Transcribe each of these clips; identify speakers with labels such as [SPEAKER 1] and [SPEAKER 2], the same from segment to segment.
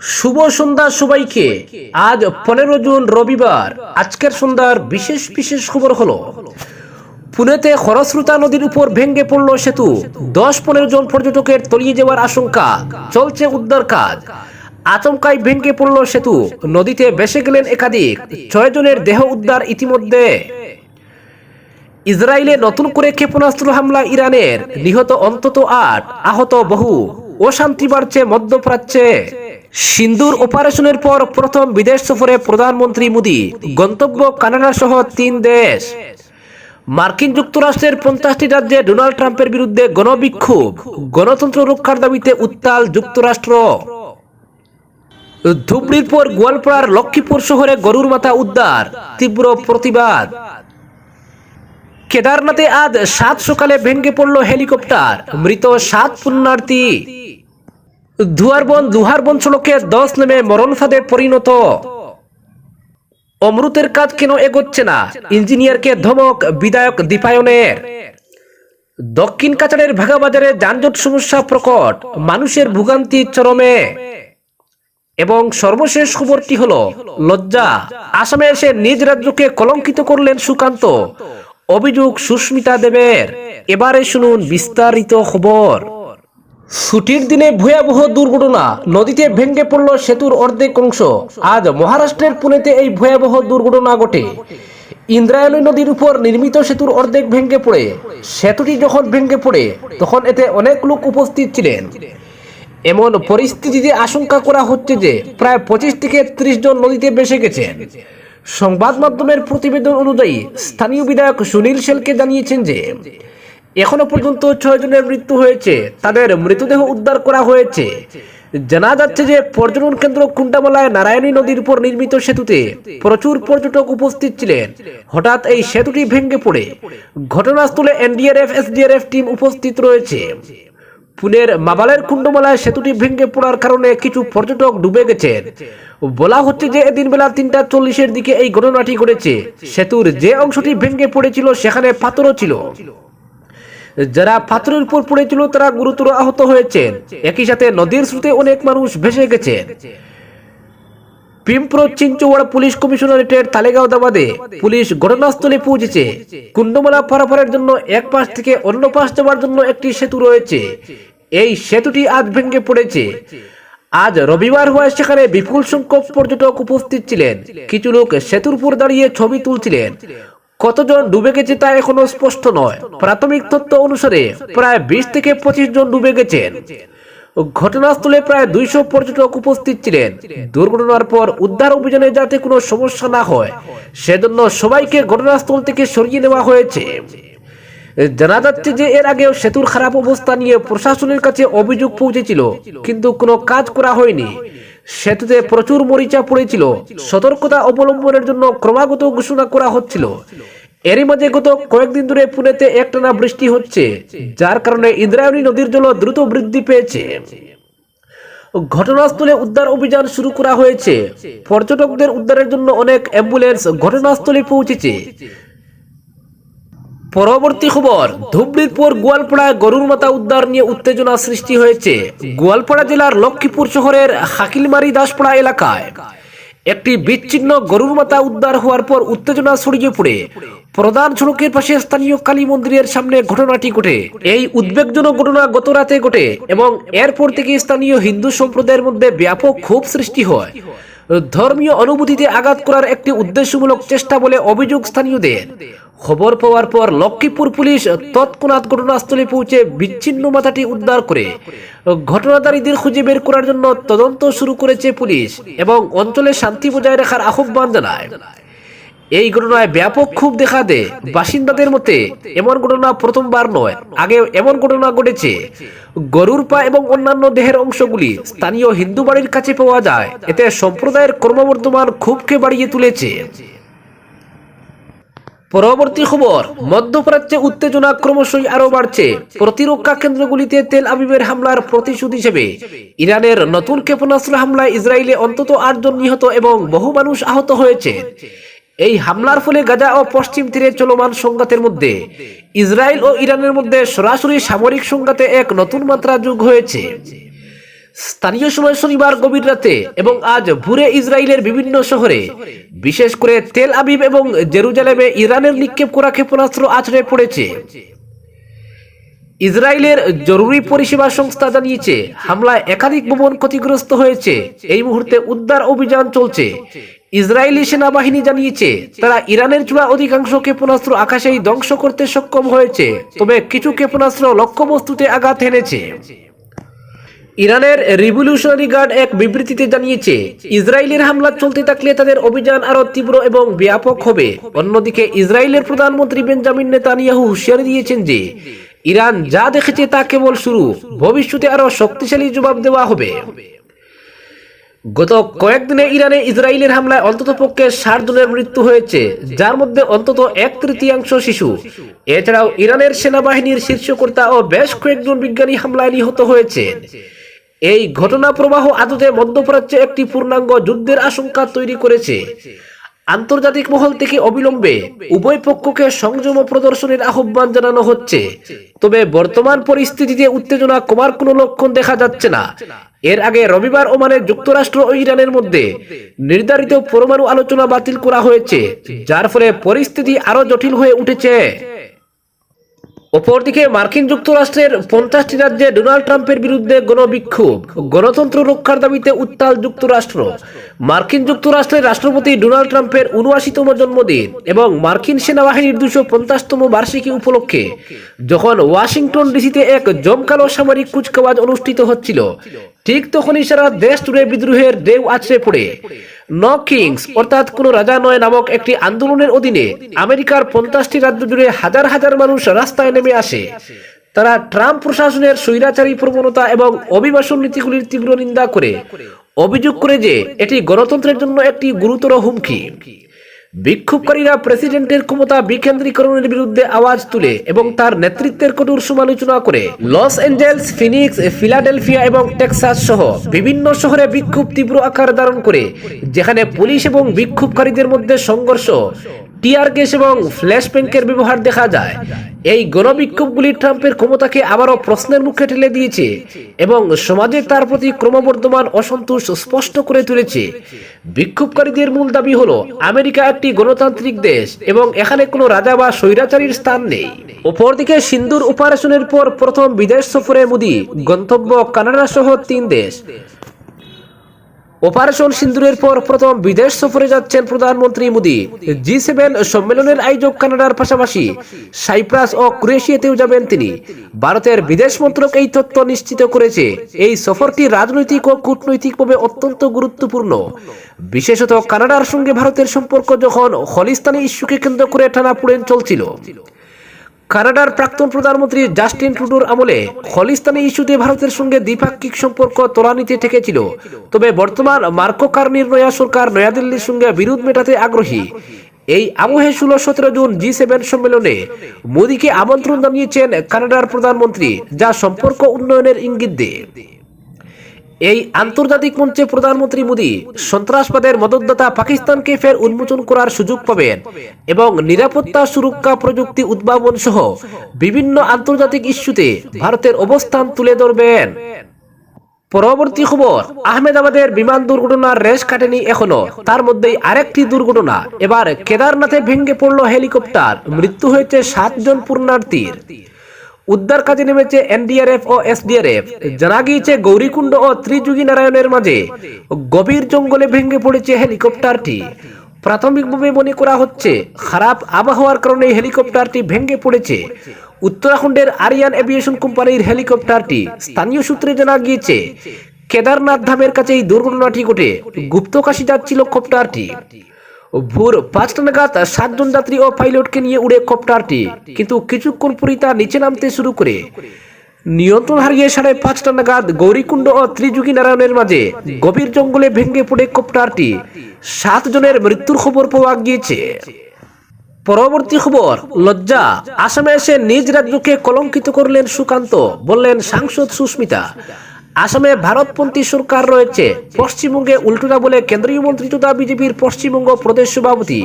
[SPEAKER 1] শুভ সন্ধ্যা সবাইকে। আজ পনেরো জুন রবিবার। আজকের সন্ধ্যার বিশেষ বিশেষ খবর হলো, পুনেতে খরস্রোতা নদীর উপর ভেঙে পড়ল সেতু। দশ পনেরো জন পর্যটকের তলিয়ে যাওয়ার আশঙ্কা। চলছে উদ্ধার কাজ। আচমকায় ভেঙে পড়ল সেতু। নদীতে ভেসে গেলেন একাধিক। ছয় জনের দেহ উদ্ধার ইতিমধ্যে। ইসরায়েলে নতুন করে ক্ষেপণাস্ত্র হামলা ইরানের। নিহত অন্তত আট, আহত বহু। অশান্তি বাড়ছে মধ্যপ্রাচ্যে। সিন্দুর অপারেশনের পর প্রথম বিদেশ সফরে প্রধানমন্ত্রী মোদী। গন্তব্য কানাডা সহ তিন দেশ। মার্কিন যুক্তরাষ্ট্রের পঞ্চাশটি রাজ্যে ডোনাল্ড ট্রাম্পের বিরুদ্ধে গণবিক্ষোভ। গণতন্ত্র রক্ষার দাবিতে উত্তাল যুক্তরাষ্ট্র। ধুবড়ির পর গোয়ালপাড়ার লক্ষ্মীপুর শহরে গরুর মাথা উদ্ধার। তীব্র প্রতিবাদ। কেদারনাথে আজ সাত সকালে ভেঙে পড়ল হেলিকপ্টার। মৃত সাত পুণ্যার্থী। ধুয়ারবন দুহারবন সড়কে দশ নেমে মরণ ফাঁদে পরিণত। অমৃতের কাজ কেন এগোচ্ছে না? ইঞ্জিনিয়ারকে ধমক, বিধায়ক দীপায়নের। দক্ষিণ কাছাড়ের ভাগাবাজারে যানজট সমস্যা প্রকট, মানুষের ভোগান্তি চরমে। এবং সর্বশেষ খবরটি হলো, লজ্জা। আসামে এসে নিজ রাজ্যকে কলঙ্কিত করলেন সুকান্ত। অভিযোগ সুস্মিতা দেবের। এবারে শুনুন বিস্তারিত খবর। ছুটির দিনে ভয়াবহ দুর্ঘটনা। নদীতে ভেঙে পড়ল সেতুর অর্ধেক অংশ। আজ মহারাষ্ট্রের পুনেতে এই ভয়াবহ দুর্ঘটনা ঘটে। ইন্দ্রায়ণী নদীর উপর নির্মিত সেতুর অর্ধেক ভেঙে পড়ে। সেতুটি যখন ভেঙে পড়ে, তখন এতে অনেক লোক উপস্থিত ছিলেন। এমন পরিস্থিতিতে আশঙ্কা করা হচ্ছে যে প্রায় পঁচিশ থেকে ত্রিশ জন নদীতে ভেসে গেছেন। সংবাদ মাধ্যমের প্রতিবেদন অনুযায়ী স্থানীয় বিধায়ক সুনীল সেলকে জানিয়েছেন যে এখনও পর্যন্ত ছয় জনের মৃত্যু হয়েছে। তাদের মৃতদেহ উদ্ধার করা হয়েছে। জানা যাচ্ছে যে পর্যটন কেন্দ্র কুন্টামালায় নারায়ণী নদীর উপর নির্মিত সেতুতে প্রচুর পর্যটক উপস্থিত ছিলেন। হঠাৎ এই সেতুটি ভেঙে পড়ে। ঘটনাস্থলে এনডিআরএফ, এসডিআরএফ টিম উপস্থিত রয়েছে। পুনের মাবালের কুণ্ডমালায় সেতুটি ভেঙে পড়ার কারণে কিছু পর্যটক ডুবে গেছেন। বলা হচ্ছে যে এদিন বেলা তিনটা চল্লিশের দিকে এই ঘটনাটি ঘটেছে। সেতুর যে অংশটি ভেঙে পড়েছিল, সেখানে পাথরও ছিল। যারা পাথরের উপর পড়েছিল তারা গুরুতর আহত হয়েছেন একই সাথে নদীর স্রোতে অনেক মানুষ ভেসে গেছেন পুলিশ কমিশনারেটের তালেগাঁও দাবাদে পুলিশ ঘটনাস্থলে পৌঁছেছে। কুণ্ডমালা জন্য এক পাশ থেকে অন্য পাশ যাওয়ার জন্য একটি সেতু রয়েছে। এই সেতুটি আজ ভেঙে পড়েছে। আজ রবিবার হওয়ায় সেখানে বিপুল সংখ্যক পর্যটক উপস্থিত ছিলেন। কিছু লোক সেতুর উপর দাঁড়িয়ে ছবি তুলছিলেন। কতজন ডুবে গেছে তা এখনও স্পষ্ট নয়। প্রাথমিক তথ্য অনুসারে প্রায় বিশ থেকে পঁচিশ জন ডুবে গেছেন। ঘটনাস্থলে প্রায় দুইশো পর্যটক উপস্থিত ছিলেন। দুর্ঘটনার পর উদ্ধার অভিযানে যাতে কোনো সমস্যা না হয়, সেজন্য সবাইকে ঘটনাস্থল থেকে সরিয়ে নেওয়া হয়েছে। জানা যাচ্ছে যে এর আগেও সেতুর খারাপ অবস্থা নিয়ে প্রশাসনের কাছে অভিযোগ পৌঁছেছিল, কিন্তু কোনো কাজ করা হয়নি। সেতুতে প্রচুর মরিচা পড়েছিল। সতর্কতা অবলম্বনের জন্য ক্রমাগত ঘোষণা করা হচ্ছিল। এরই মাঝে গত কয়েকদিন ধরে পুনেতে একটানা বৃষ্টি হচ্ছে, যার কারণে ইন্দ্রায়ণী নদীর জল দ্রুত বৃদ্ধি পেয়েছে। ঘটনাস্থলে উদ্ধার অভিযান শুরু করা হয়েছে। পর্যটকদের উদ্ধারের জন্য অনেক অ্যাম্বুলেন্স ঘটনাস্থলে পৌঁছেছে। পরবর্তী খবর ধুবড়ির গোয়ালপাড়ায় গরুর মাথা উদ্ধার নিয়ে উত্তেজনা সৃষ্টি হয়েছে গোয়ালপাড়া জেলার লক্ষ্মীপুর শহরের হাকিলমারি দাসপাড়া এলাকায়। একটি বিচ্ছিন্ন গরুর মাথা উদ্ধার হওয়ার পর উত্তেজনা ছড়িয়ে পড়ে। প্রধান সড়কের পাশে স্থানীয় কালী মন্দিরের সামনে ঘটনাটি ঘটে। এই উদ্বেগজনক ঘটনা গত রাতে ঘটে এবং এরপর থেকে স্থানীয় হিন্দু সম্প্রদায়ের মধ্যে ব্যাপক ক্ষোভ সৃষ্টি হয়। ধর্মীয় অনুভূতিতে আঘাত করার একটি উদ্দেশ্যমূলক চেষ্টা বলে অভিযোগ স্থানীয়দের। খবর পাওয়ার পর লক্ষ্মীপুর পুলিশ তৎক্ষণাৎ ঘটনাস্থলে পৌঁছে বিচ্ছিন্ন মাথাটি উদ্ধার করে ঘটনাদারীদের খুঁজে বের করার জন্য তদন্ত শুরু করেছে পুলিশ এবং অঞ্চলে শান্তি বজায় রাখার আহ্বান জানায়। এই ঘটনায় ব্যাপক ক্ষোভ দেখা দেয়। বাসিন্দাদের মতে, এমন ঘটনা প্রথমবার নয়, আগে এমন ঘটনা ঘটেছে। গরুর পা এবং অন্যান্য দেহের অংশগুলি স্থানীয় হিন্দু বাড়ির কাছে পাওয়া যায়। এতে সম্প্রদায়ের ক্রমবর্ধমান ক্ষোভকে বাড়িয়ে তুলেছে। পরবর্তী খবর, মধ্যপ্রাচ্যে উত্তেজনা ক্রমশই আরও বাড়ছে। প্রতিরক্ষা কেন্দ্রগুলিতে তেল আবিবের হামলার প্রতিশোধ হিসেবে ইরানের নতুন ক্ষেপণাস্ত্র হামলায় ইসরায়েলে অন্তত আটজন নিহত এবং বহু মানুষ আহত হয়েছে। এই হামলার ফলে গাজা ও পশ্চিম তীরে চলমান সংঘাতের মধ্যে ইসরায়েল ও ইরানের মধ্যে সরাসরি সামরিক সংঘাতে এক নতুন মাত্রা যোগ হয়েছে। স্থানীয় সময় শনিবার গভীর রাতে এবং আজ ভোরে ইসরায়েলের বিভিন্ন শহরে, বিশেষ করে তেল আবিব এবং জেরুজালেমে ইরানের নিক্ষেপ করা ক্ষেপণাস্ত্র আছড়ে পড়েছে। ইসরায়েলের জরুরি পরিষেবা সংস্থা জানিয়েছে, হামলায় একাধিক ভবন ক্ষতিগ্রস্ত হয়েছে। এই মুহূর্তে উদ্ধার অভিযান চলছে। ইসরায়েলি সেনাবাহিনী জানিয়েছে, তারা ইরানের চূড়া অধিকাংশ ক্ষেপণাস্ত্র আকাশেই ধ্বংস করতে সক্ষম হয়েছে, তবে কিছু ক্ষেপণাস্ত্র লক্ষ্যবস্তুতে আঘাত এনেছে ইরানের রিভলিউশনারি গার্ড এক বিবৃতিতে জানিয়েছে, ইসরায়েলের হামলা চলতে থাকলে তাদের অভিযান আরও তীব্র এবং ব্যাপক হবে। অন্যদিকে, ইসরায়েলের প্রধানমন্ত্রী বেঞ্জামিন নেতানিয়াহু হুঁশিয়ারি দিয়েছেন যে, ইরান যা দেখেছে তা কেবল শুরু, ভবিষ্যতে আরও শক্তিশালী জবাব দেওয়া হবে। গত কয়েকদিনে ইরানে ইসরায়েলের হামলায় অন্তত পক্ষে ষাট জনের মৃত্যু হয়েছে, যার মধ্যে অন্তত এক তৃতীয়াংশ শিশু। এছাড়াও ইরানের সেনাবাহিনীর শীর্ষকর্তা ও বেশ কয়েকজন বিজ্ঞানী হামলায় নিহত হয়েছে। এই ঘটনা প্রবাহ আদতে মধ্যপ্রাচ্যে একটি পূর্ণাঙ্গ যুদ্ধের আশঙ্কা তৈরি করেছে। আন্তর্জাতিক মহল থেকে অবিলম্বে উভয় পক্ষকে সংযম প্রদর্শনের আহ্বান জানানো হচ্ছে। তবে বর্তমান পরিস্থিতিতে উত্তেজনা কমার কোনো লক্ষণ দেখা যাচ্ছে না। এর আগে রবিবার ওমানে যুক্তরাষ্ট্র ও ইরানের মধ্যে নির্ধারিত পরমাণু আলোচনা বাতিল করা হয়েছে, যার ফলে পরিস্থিতি আরও জটিল হয়ে উঠেছে। অপরদিকে মার্কিন যুক্তরাষ্ট্রের পঞ্চাশটি রাজ্যে ডোনাল্ড ট্রাম্পের বিরুদ্ধে গণবিক্ষোভ, গণতন্ত্র রক্ষার দাবিতে উত্তাল যুক্তরাষ্ট্র। মার্কিন যুক্তরাষ্ট্রের রাষ্ট্রপতি ডোনাল্ড ট্রাম্পের উনআশিতম জন্মদিন এবং মার্কিন সেনাবাহিনীর দুশো পঞ্চাশতম বার্ষিকী উপলক্ষে যখন ওয়াশিংটন ডিসিতে এক জমকালো সামরিক কুচকাওয়াজ অনুষ্ঠিত হচ্ছিল ঠিক তখনই সারা দেশ জুড়ে বিদ্রোহের ঢেউ আছড়ে পড়ে। ন কিংস, অর্থাৎ কোন রাজা নয় নামক একটি আন্দোলনের অধীনে আমেরিকার পঞ্চাশটি রাজ্য জুড়ে হাজার হাজার মানুষ রাস্তায় নেমে আসে। তারা ট্রাম্প প্রশাসনের স্বৈরাচারী প্রবণতা এবং অভিবাসন নীতিগুলির তীব্র নিন্দা করে। অভিযোগ করে যে এটি গণতন্ত্রের জন্য একটি গুরুতর হুমকি। বিক্ষোভকারীরা প্রেসিডেন্টের ক্ষমতা বিকেন্দ্রীকরণের বিরুদ্ধে আওয়াজ তুলে এবং তার নেতৃত্বের কঠোর সমালোচনা করে। লস অ্যাঞ্জেলস ফিনিক্স, ফিলাডেলফিয়া এবং টেক্সাস সহ বিভিন্ন শহরে বিক্ষোভ তীব্র আকার ধারণ করে, যেখানে পুলিশ এবং বিক্ষোভকারীদের মধ্যে সংঘর্ষ। টিয়ার গ্যাস এবং ফ্ল্যাশ ব্যাংকের ব্যবহার দেখা যায়। এই গণবিক্ষোভগুলি ট্রাম্পের ক্ষমতাকে আবারও প্রশ্নের মুখে ঠেলে দিয়েছে এবং সমাজে তার প্রতি ক্রমবর্ধমান অসন্তোষ স্পষ্ট করে তুলেছে। বিক্ষোভকারীদের মূল দাবি হলো, আমেরিকা একটি গণতান্ত্রিক দেশ এবং এখানে কোনো রাজা বা স্বৈরাচারীর স্থান নেই। অপরদিকে সিন্দুর অপারেশনের পর প্রথম বিদেশ সফরে মোদী গন্তব্য কানাডা সহ তিন দেশ। অপারেশন সিন্দুরের পর প্রথম বিদেশ সফরে যাচ্ছেন প্রধানমন্ত্রী মোদী। জি সেভেন সম্মেলনের আয়োজক কানাডার পাশাপাশি সাইপ্রাস ও ক্রোয়েশিয়াতেও যাবেন তিনি। ভারতের বিদেশ মন্ত্রক এই তথ্য নিশ্চিত করেছে। এই সফরটি রাজনৈতিক ও কূটনৈতিকভাবে অত্যন্ত গুরুত্বপূর্ণ। বিশেষত কানাডার সঙ্গে ভারতের সম্পর্ক যখন হলিস্তানি ইস্যুকে কেন্দ্র করে টানাপুড়েন চলছিল। কানাডার প্রাক্তন প্রধানমন্ত্রী জাস্টিন ট্রুডোর আমলে খলিস্তানি ইস্যুতে ভারতের সঙ্গে দ্বিপাক্ষিক সম্পর্ক তোলানিতে ঠেকেছিল। তবে বর্তমান মার্কো কার্নির নয়া সরকার নয়াদিল্লির সঙ্গে বিরোধ মেটাতে আগ্রহী। এই আবহে ষোলো সতেরো জুন জি সেভেন সম্মেলনে মোদীকে আমন্ত্রণ জানিয়েছেন কানাডার প্রধানমন্ত্রী, যা সম্পর্ক উন্নয়নের ইঙ্গিত দেয়। এই আন্তর্জাতিক মঞ্চে প্রধানমন্ত্রী মোদী সন্ত্রাসবাদের মদতদাতা পাকিস্তানকে ফের উন্মোচন করার সুযোগ পাবেন এবং নিরাপত্তা সুরক্ষা প্রযুক্তি উদ্ভাবন সহ বিভিন্ন আন্তর্জাতিক ইস্যুতে ভারতের অবস্থান তুলে ধরবেন। পরবর্তী খবর, আহমেদাবাদের বিমান দুর্ঘটনার রেশ কাটেনি এখনও। তার মধ্যেই আরেকটি দুর্ঘটনা। এবার কেদারনাথে ভেঙে পড়ল হেলিকপ্টার। মৃত্যু হয়েছে সাতজন পূর্ণার্থীর উদ্ধার কাজে নেমেছে এনডিআরএফ ও এসডিআরএফ। জানা গিয়েছে গৌরীকুণ্ড ও ত্রিযুগী নারায়ণের মাঝে গভীর জঙ্গলে ভেঙে পড়েছে হেলিকপ্টারটি। প্রাথমিকভাবে মনে করা হচ্ছে, খারাপ আবহাওয়ার কারণে হেলিকপ্টারটি ভেঙে পড়েছে। উত্তরাখণ্ডের আরিয়ান এভিয়েশন কোম্পানির হেলিকপ্টারটি স্থানীয় সূত্রে জানা গিয়েছে, কেদারনাথ ধামের কাছে এই দুর্ঘটনাটি ঘটে। গুপ্তকাশী যাচ্ছিল কপ্টারটি ভোর পাঁচটা নাগাদ সাতজন যাত্রী ও পাইলটকে নিয়ে উড়ে কপ্টারটি। কিন্তু কিছুক্ষণ পরই তা নিচে নামতে শুরু করে। নিয়ন্ত্রণ হারিয়ে সাড়ে পাঁচটা নাগাদ গৌরীকুণ্ড ও ত্রিযুগী নারায়ণের মাঝে গভীর জঙ্গলে ভেঙে পড়ে কপ্টারটি। সাত জনের মৃত্যুর খবর পাওয়া গিয়েছে। পরবর্তী খবর, লজ্জা। আসামে এসে নিজ রাজ্যকে কলঙ্কিত করলেন সুকান্ত, বললেন সাংসদ সুস্মিতা। আসামে ভারতপন্থী সরকার রয়েছে। পশ্চিমবঙ্গে উল্টোটা বলে কেন্দ্রীয় মন্ত্রী তথা বিজেপির পশ্চিমবঙ্গ প্রদেশ সভাপতি।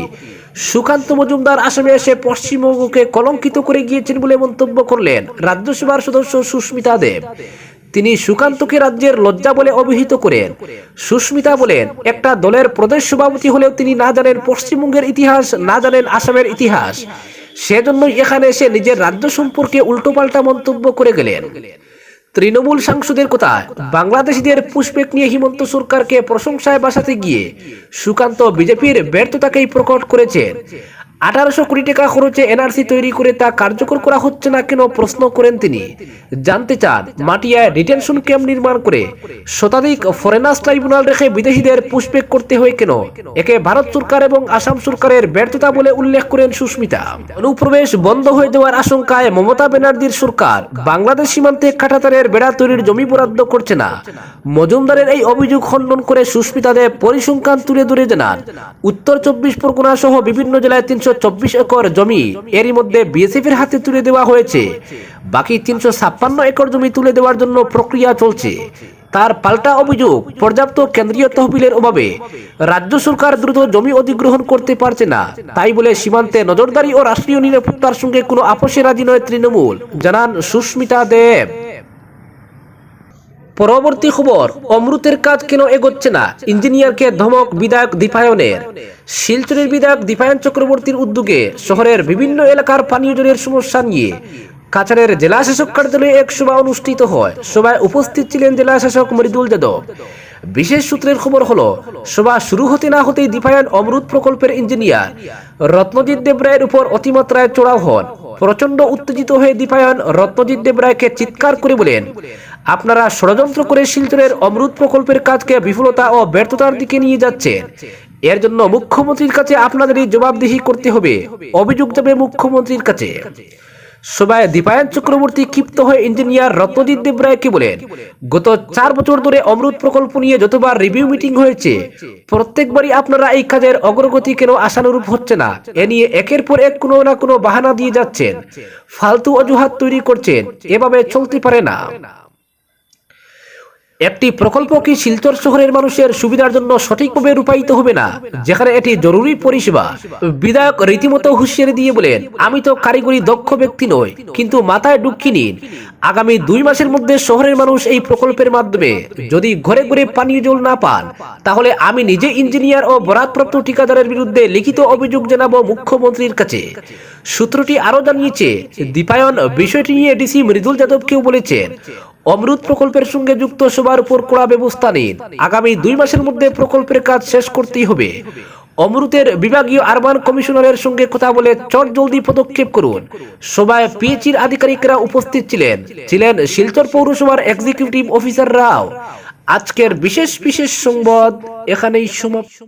[SPEAKER 1] সুকান্ত মজুমদার আসামে এসে পশ্চিমবঙ্গকে কলঙ্কিত করে গিয়েছেন বলে মন্তব্য করলেন রাজ্যসভার সদস্য সুস্মিতা দেব। তিনি সুকান্তকে রাজ্যের লজ্জা বলে অভিহিত করেন। সুস্মিতা বলেন, একটা দলের প্রদেশ সভাপতি হলেও তিনি না জানেন পশ্চিমবঙ্গের ইতিহাস, না জানেন আসামের ইতিহাস। সেজন্যই এখানে এসে নিজের রাজ্য সম্পর্কে উল্টোপাল্টা মন্তব্য করে গেলেন। তৃণমূল সাংসদের কোথায়? বাংলাদেশিদের পুষ্পেক নিয়ে হিমন্ত সরকারকে প্রশংসায় বাসাতে গিয়ে সুকান্ত বিজেপির ব্যর্থতাকেই প্রকট করেছেন। আঠারোশো কোটি টাকা খরচে এনআরসি তৈরি করে তা কার্যকর করা হচ্ছে না কেন প্রশ্ন করেন তিনি। জানতে চান, মাটিয়ায় ডিটেনশন ক্যাম্প নির্মাণ করে শতাধিক ফরেনার্স ট্রাইব্যুনাল রেখে বিদেশিদের পুষ্পেক করতে হয় কেন? একে ভারত সরকার এবং আসাম সরকারের ব্যর্থতা বলে উল্লেখ করেন সুস্মিতা। অনুপ্রবেশ বন্ধ হয়ে যাওয়ার আশঙ্কায় মমতা ব্যানার্জির সরকার বাংলাদেশ সীমান্তে কাটাতারের বেড়া তৈরির জমি বরাদ্দ করছে না। মজুমদারের এই অভিযোগ খণ্ডন করে সুস্মিতা দেব পরিসংখ্যান তুলে ধরে জানান, উত্তর চব্বিশ পরগনা সহ বিভিন্ন জেলায় তিনশো চব্বিশ একর জমি। এরই মধ্যে বিএসএফ এর হাতে তুলে দেওয়া হয়েছে। বাকি তিনশো ছাপ্পান্ন একর জমি তুলে দেওয়ার জন্য প্রক্রিয়া চলছে। তার পাল্টা অভিযোগ পর্যাপ্ত কেন্দ্রীয় তহবিলের অভাবে রাজ্য সরকার দ্রুত জমি অধিগ্রহণ করতে পারছে না। তাই বলে সীমান্তে নজরদারি ও রাষ্ট্রীয় নিরাপত্তার সঙ্গে কোনো আপোষে রাজি নয় তৃণমূল, জানান সুস্মিতা দেব। পরবর্তী খবর, অমৃতের কাজ কেন এগোচ্ছে না? ইঞ্জিনিয়ারকে ধমক বিধায়ক দীপায়নের। শিলচরের বিধায়ক দীপায়ন চক্রবর্তীর উদ্যোগে শহরের বিভিন্ন এলাকার পানীয় জলের সমস্যা নিয়ে কাছাড়ের জেলা শাসক কার্যালয়ে এক সভা অনুষ্ঠিত হয়। সভায় উপস্থিত ছিলেন জেলা শাসক মৃদুল যাদব। বিশেষ সূত্রের খবর হলো, সভা শুরু হতে না হতেই দীপায়ন অমৃত প্রকল্পের ইঞ্জিনিয়ার রত্নজিৎ দেবরায়ের উপর অতিমাত্রায় চড়াও হন। প্রচণ্ড উত্তেজিত হয়ে দীপায়ন রত্নজিৎ দেবরায়কে চিৎকার করে বলেন, আপনারা ষড়যন্ত্র করে শিলচরের অমৃত প্রকল্পের কাজকে বিফলতা ও ব্যর্থতার দিকে নিয়ে যাচ্ছেন। এর জন্য মুখ্যমন্ত্রীর কাছে আপনাদেরই জবাবদিহি করতে হবে। অভিযোগ যাবে মুখ্যমন্ত্রীর কাছে। সভায় দীপায়ন চক্রবর্তী ক্ষিপ্ত হয়ে ইঞ্জিনিয়ার রত্নজিৎ দেব দেবরায়কে বলেন, গত চার বছর ধরে অমৃত প্রকল্প নিয়ে যতবার রিভিউ মিটিং হয়েছে, প্রত্যেকবারই আপনারা এই কাজের অগ্রগতি কেন আশানুরূপ হচ্ছে না? এ নিয়ে একের পর এক কোনো না কোনো বাহানা দিয়ে যাচ্ছেন। ফালতু অজুহাত তৈরি করছেন। এভাবে চলতে পারে না। একটি প্রকল্প কি শিলচর শহরের মানুষের সুবিধার জন্য সঠিকভাবে রূপায়িত হবে না? যেখানে এটি জরুরি পরিষেবা। বিধায়ক রীতিমতো হুঁশিয়ারি দিয়ে বলেন, আমি তো কারিগরি দক্ষ ব্যক্তি নই, কিন্তু মাথায় ডুবকি নিন। আগামী দুই মাসের মধ্যে শহরের মানুষ এই প্রকল্পের মাধ্যমে যদি ঘরে ঘরে পানীয় জল না পান, তাহলে আমি নিজে ইঞ্জিনিয়ার ও বরাদপ্রাপ্ত ঠিকাদারের বিরুদ্ধে লিখিত অভিযোগ জানাব মুখ্যমন্ত্রীর কাছে। সূত্রটি আরও জানিয়েছে, দীপায়ন বিষয়টি নিয়ে ডিসি মৃদুল যাদবকেও বলেছেন অমৃত প্রকল্পের সঙ্গে যুক্ত সবার উপর কড়া ব্যবস্থা নিন। আগামী দুই মাসের মধ্যে প্রকল্পের কাজ শেষ করতেই হবে। অমৃতের বিভাগীয় আরবান কমিশনারের সঙ্গে কথা বলে চট জলদি পদক্ষেপ করুন। সভায় পিএইচির আধিকারিকরা উপস্থিত ছিলেন। ছিলেন শিলচর পৌরসভার এক্সিকিউটিভ অফিসাররাও আজকের বিশেষ বিশেষ সংবাদ এখানেই সমাপ্ত।